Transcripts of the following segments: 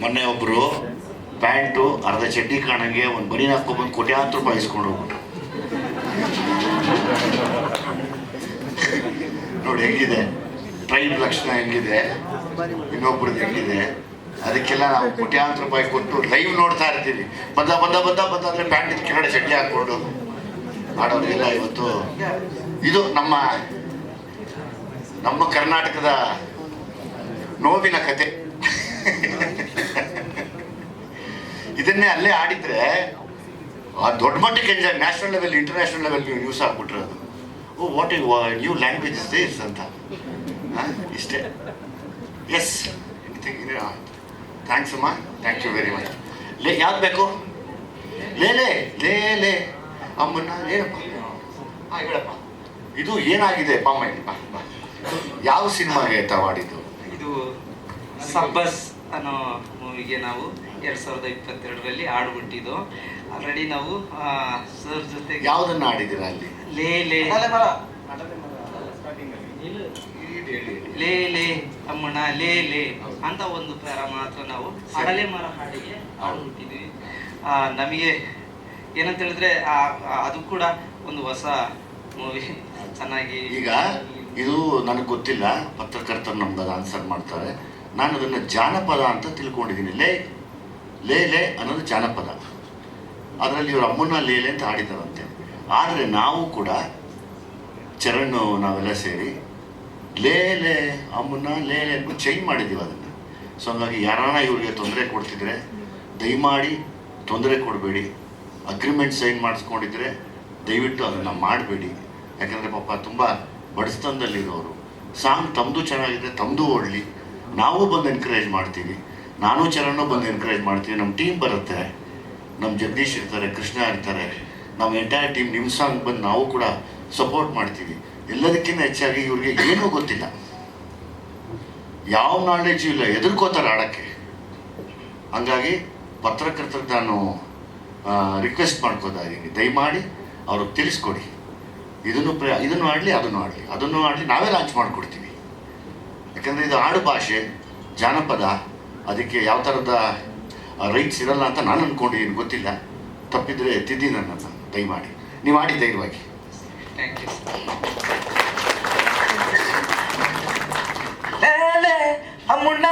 ಮೊನ್ನೆ ಒಬ್ಬರು ಪ್ಯಾಂಟು, ಅರ್ಧ ಚಡ್ಡಿ ಕಾಣಂಗೆ ಒಂದು ಬನೀನ್ ಹಾಕ್ಕೊಂಡ್ಬಂದು ಕೋಟ್ಯಾಂತರ ರೂಪಾಯಿ ಇಸ್ಕೊಂಡು ಹೋಗ್ಬಿಟ್ರು. ನೋಡಿ ಹೆಂಗಿದೆ? ಟ್ರೈನ್ ಲಕ್ಷಣ ಹೆಂಗಿದೆ? ಇನ್ನೊಬ್ರದ್ದು ಹೆಂಗಿದೆ? ಅದಕ್ಕೆಲ್ಲ ನಾವು ಕೋಟ್ಯಾಂತರ ರೂಪಾಯಿ ಕೊಟ್ಟು ಲೈವ್ ನೋಡ್ತಾ ಇರ್ತೀವಿ. ಬಂದ ಬಂದ ಬಂದ ಬಂದ ಅಂದರೆ ಪ್ಯಾಂಟ್ ಕೆಳಗಡೆ ಚಡ್ಡಿ ಹಾಕ್ಕೊಂಡು ಮಾಡೋದಿಲ್ಲ ಇವತ್ತು ಇದು ನಮ್ಮ ನಮ್ಮ ಕರ್ನಾಟಕದ ನೋವಿನ ಕತೆ. ಇದನ್ನೇ ಅಲ್ಲೇ ಆಡಿದ್ರೆ ಆ ದೊಡ್ಡ ಮಟ್ಟಕ್ಕೆ enjoy national level international level news ಆಗ್ಬಿಟ್ರೆ ಅದು. ಓ what is new language is ಅಂತ. ಇಷ್ಟೇ. ಎಸ್ ಥ್ಯಾಂಕ್ಸ್ ಅಮ್ಮ ಥ್ಯಾಂಕ್ ಯು ವೆರಿ ಮಚ್ ಲೇ, ಯಾವ್ದು ಬೇಕು? ಲೇ ಲೇ ಲೇ ಲೇ. ಏನಪ್ಪ ಹೇಳಪ್ಪ. ಇದು ಏನಾಗಿದೆ? ಪಾಮ ಯಾವ ಸಿನಿಮಾಗೆ ತಾವಾಡಿದ್ದು ಇದು ಸಬ್ಬಸ್ ಅನ್ನೋ ಮೂವಿಗೆ ನಾವು ಎರಡ್ ಸಾವಿರದ ಇಪ್ಪತ್ತೆರಡರಲ್ಲಿ ಆಡ್ಬಿಟ್ಟಿದ್ದು ಆಲ್ರೆಡಿ ನಾವು ಸರ್ ಜೊತೆ ಯಾವುದನ್ನು ಆಡಿದ್ದೀರಾ ಅಲ್ಲಿ? ಲೇ ಲೇ. ಲೇ ಲೇ ಅಮ್ಮಣ್ಣ ಲೇ ಲೇ ಅಂತ ಒಂದು ಪ್ಯಾರ ಮಾತ್ರ ನಾವು ಅಡಲೆ ಮರ ಹಾಡಿಗೆ ಆಡ್ಬಿಟ್ಟಿದ್ವಿ ನಮಗೆ ಏನಂತ ಹೇಳಿದ್ರೆ ಅದು ಕೂಡ ಒಂದು ಹೊಸ ಮೂವಿ ಚೆನ್ನಾಗಿ ಈಗ ಇದು ನನಗೆ ಗೊತ್ತಿಲ್ಲ ಪತ್ರಕರ್ತರು ನಮ್ಗೆ ಅದು ಆನ್ಸರ್ ಮಾಡ್ತಾರೆ. ನಾನು ಅದನ್ನು ಜಾನಪದ ಅಂತ ತಿಳ್ಕೊಂಡಿದ್ದೀನಿ. ಲೇ ಲೇ ಲೇ ಅನ್ನೋದು ಜಾನಪದ. ಅದರಲ್ಲಿ ಇವರು ಅಮ್ಮನ ಲೇಲೆ ಅಂತ ಹಾಡಿದ್ದಾರಂತೆ. ಆದರೆ ನಾವು ಕೂಡ ಚರಣ್ ನಾವೆಲ್ಲ ಸೇರಿ ಲೇಲೆ ಅಮ್ಮನ ಲೇಲೆ ಅಂತ ಚೇಂಜ್ ಮಾಡಿದ್ದೀವಿ ಅದನ್ನು. ಸೊ ಹಂಗಾಗಿ ಯಾರಾನ ಇವರಿಗೆ ತೊಂದರೆ ಕೊಡ್ತಿದ್ರೆ, ದಯಮಾಡಿ ತೊಂದರೆ ಕೊಡಬೇಡಿ. ಅಗ್ರಿಮೆಂಟ್ ಸೈನ್ ಮಾಡಿಸ್ಕೊಂಡಿದ್ರೆ ದಯವಿಟ್ಟು ಅದನ್ನು ಮಾಡಬೇಡಿ. ಯಾಕಂದರೆ ಪಾಪ ತುಂಬ ಬಡಸ್ತನದಲ್ಲಿರೋರು ಸಾಂಗ್ ತಮ್ಮದು ಚೆನ್ನಾಗಿದೆ ತಮ್ಮದು ಓಡಲಿ ನಾವು ಬಂದು ಎನ್ಕರೇಜ್ ಮಾಡ್ತೀವಿ. ನಾನು ಚರಣ್ ಬಂದು ಎನ್ಕರೇಜ್ ಮಾಡ್ತೀವಿ ನಮ್ಮ ಟೀಮ್ ಬರುತ್ತೆ. ನಮ್ಮ ಜಗದೀಶ್ ಇರ್ತಾರೆ, ಕೃಷ್ಣ ಇರ್ತಾರೆ. ನಮ್ಮ ಎಂಟೈರ್ ಟೀಮ್ ನಿಮ್ಮ ಸಾಂಗ್ ಬಂದು ನಾವು ಕೂಡ ಸಪೋರ್ಟ್ ಮಾಡ್ತೀವಿ. ಎಲ್ಲದಕ್ಕಿಂತ ಹೆಚ್ಚಾಗಿ ಇವ್ರಿಗೆ ಏನೂ ಗೊತ್ತಿಲ್ಲ. ಯಾವ ನಾಲೆಜು ಇಲ್ಲ ಎದುರ್ಕೋತಾರೆ ಆಡೋಕ್ಕೆ. ಹಂಗಾಗಿ ಪತ್ರಕರ್ತರಿಗೆ ನಾನು ರಿಕ್ವೆಸ್ಟ್ ಮಾಡ್ಕೋತಾ ಇದ್ದೀನಿ ದಯಮಾಡಿ ಅವ್ರಿಗೆ ತಿಳಿಸ್ಕೊಡಿ. ಇದನ್ನು ಪ್ರ, ಇದನ್ನು ಆಡಲಿ, ಅದನ್ನು ಆಡಲಿ. ಅದನ್ನು ಆಡಲಿ ನಾವೇ ಲಾಂಚ್ ಮಾಡಿಕೊಡ್ತೀವಿ. ಯಾಕಂದರೆ ಇದು ಆಡು ಭಾಷೆ ಜಾನಪದ. ಅದಕ್ಕೆ ಯಾವ ಥರದ ರೈಟ್ಸ್ ಇರಲ್ಲ ಅಂತ ನಾನು ಅಂದ್ಕೊಂಡಿದ್ದೀನಿ ಗೊತ್ತಿಲ್ಲ. ತಪ್ಪಿದ್ರೆ ತಿದ್ದಿ ನನ್ನನ್ನು ದಯಮಾಡಿ. ನೀವು ಆಡಿ ಧೈರ್ಯವಾಗಿ. ಥ್ಯಾಂಕ್ ಯು ಲೇಲೆ ಅಮ್ಮುಣ್ಣ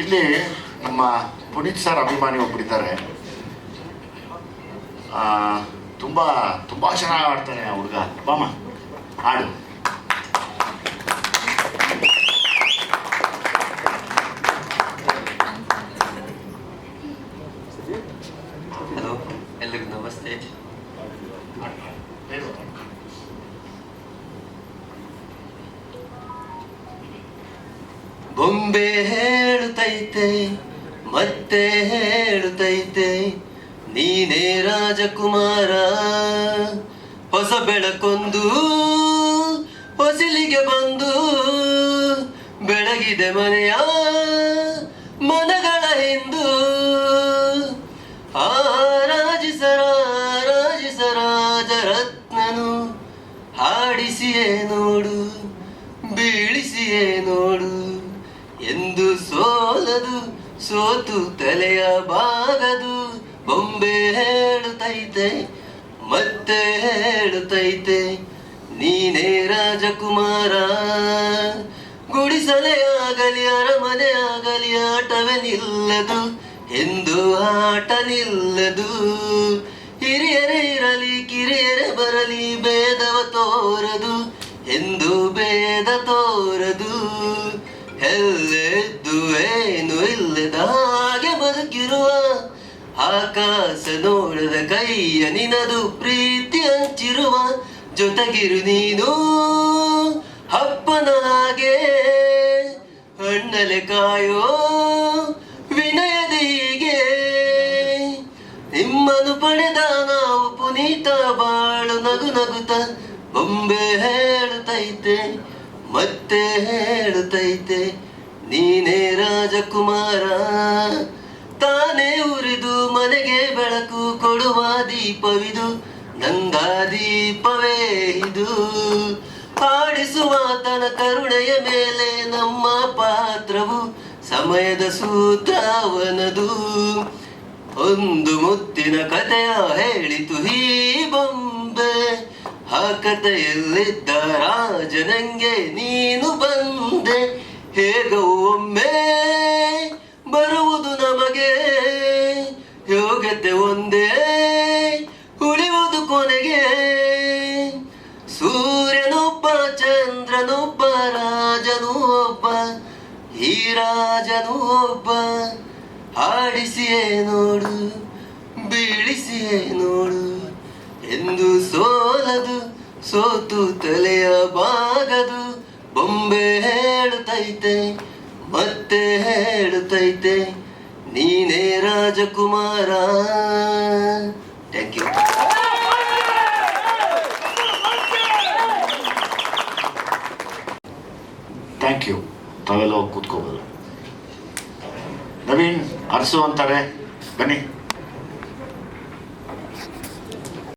ಇಲ್ಲಿ ನಮ್ಮ ಪುನೀತ್ ಸರ್ ಅಭಿಮಾನಿ ಒಬ್ಬರಿದ್ದಾರೆ ತುಂಬಾ ತುಂಬಾ ಚೆನ್ನಾಗಿ ಆಡ್ತಾನೆ ಹುಡುಗ. ಬಾಮ ಹಾಡು. ಬೊಂಬೆ ಹೇಳುತ್ತೈತೆ ಮತ್ತೆ ಹೇಳುತ್ತೈತೆ ನೀನೇ ರಾಜಕುಮಾರ. ಹೊಸ ಬೆಳಕೊಂದು, ಹೊಸಿಲಿಗೆ ಬಂದು, ಬೆಳಗಿದೆ ಮನೆಯ ಮನಗಳ ಹಿಂದು. ಆರಾಜಿಸರ ರಾಜಿಸರಾಜ ರತ್ನನು ಹಾಡಿಸಿಯೇನು? ನೋಡು ಸೋತು ತಲೆಯ ಬಾಗದು ಬೊಂಬೆ ಹೇಳುತ್ತೈತೆ ಮತ್ತೆ ಹೇಳುತ್ತೈತೆ ನೀನೇ ರಾಜಕುಮಾರ. ಗುಡಿಸಲೇ ಆಗಲಿ, ಅರಮನೆ ಆಗಲಿ, ಆಟವೇ ನಿಲ್ಲದು, ಎಂದು ಆಟ ನಿಲ್ಲದು. ಹಿರಿಯರೇ ಇರಲಿ, ಕಿರಿಯರೇ ಬರಲಿ, ಭೇದವ ತೋರದು, ಎಂದು ಭೇದ ತೋರದು. ಎಲ್ಲೆದ್ದು ಏನು ಹಾಗೆ ಬದುಕಿರುವ ಆಕಾಶ ನೋಡದ ಕೈಯ ನಿನದು ಪ್ರೀತಿ ಹಂಚಿರುವ ಜೊತೆಗಿರು ನೀನು ಅಪ್ಪನಾಗೆ. ಹಣ್ಣಲೆ ಕಾಯೋ ವಿನಯದ ಹೀಗೆ. ನಿಮ್ಮನ್ನು ಪಡೆದ ನಾವು ಪುನೀತ ಬಾಳು ನಗು ನಗುತ ಬೊಂಬೆ ಹೇಳುತ್ತೈತೆ, ಮತ್ತೆ ಹೇಳುತ್ತೈತೆ, ನೀನೇ ರಾಜಕುಮಾರ. ಕೊಡುವ ದೀಪವಿದು ಗಂಗಾದೀಪವೇ ದೀಪವೇ ಇದು. ಹಾಡಿಸುವ ತನ ಕರುಣೆಯ ಮೇಲೆ ನಮ್ಮ ಪಾತ್ರವು ಸಮಯದ ಸೂತ್ರವನದು. ಒಂದು ಮುತ್ತಿನ ಕಥೆಯ ಹೇಳಿತು ಹೀ ಬೊಂಬೆ, ಆ ಕಥೆಯಲ್ಲಿದ್ದ ರಾಜನಂಗೆ ನೀನು ಬಂದೆ, ಹೇಗೋ ಒಮ್ಮೆ ಚಂದ್ರನೊಬ್ಬ ರಾಜನು ಒಬ್ಬ ಈ ರಾಜನು ಒಬ್ಬ ಆಡಿಸಿಯೇ ನೋಡು, ಬೀಳಿಸಿಯೇ ನೋಡು, ಎಂದು ಸೋಲದು, ಸೋತು ತಲೆಯ ಬಾಗದು ಬೊಂಬೆ ಹೇಳುತ್ತೈತೆ ಮತ್ತೆ ಹೇಳುತ್ತೈತೆ ನೀನೇ ರಾಜಕುಮಾರ. ಥ್ಯಾಂಕ್ ಯು ಥ್ಯಾಂಕ್ ಯು ತಾವೆಲ್ಲ ಹೋಗಿ ಕೂತ್ಕೋಬೋದು. ನವೀನ್ ಅರಸು ಅಂತಾರೆ. ಬನ್ನಿ.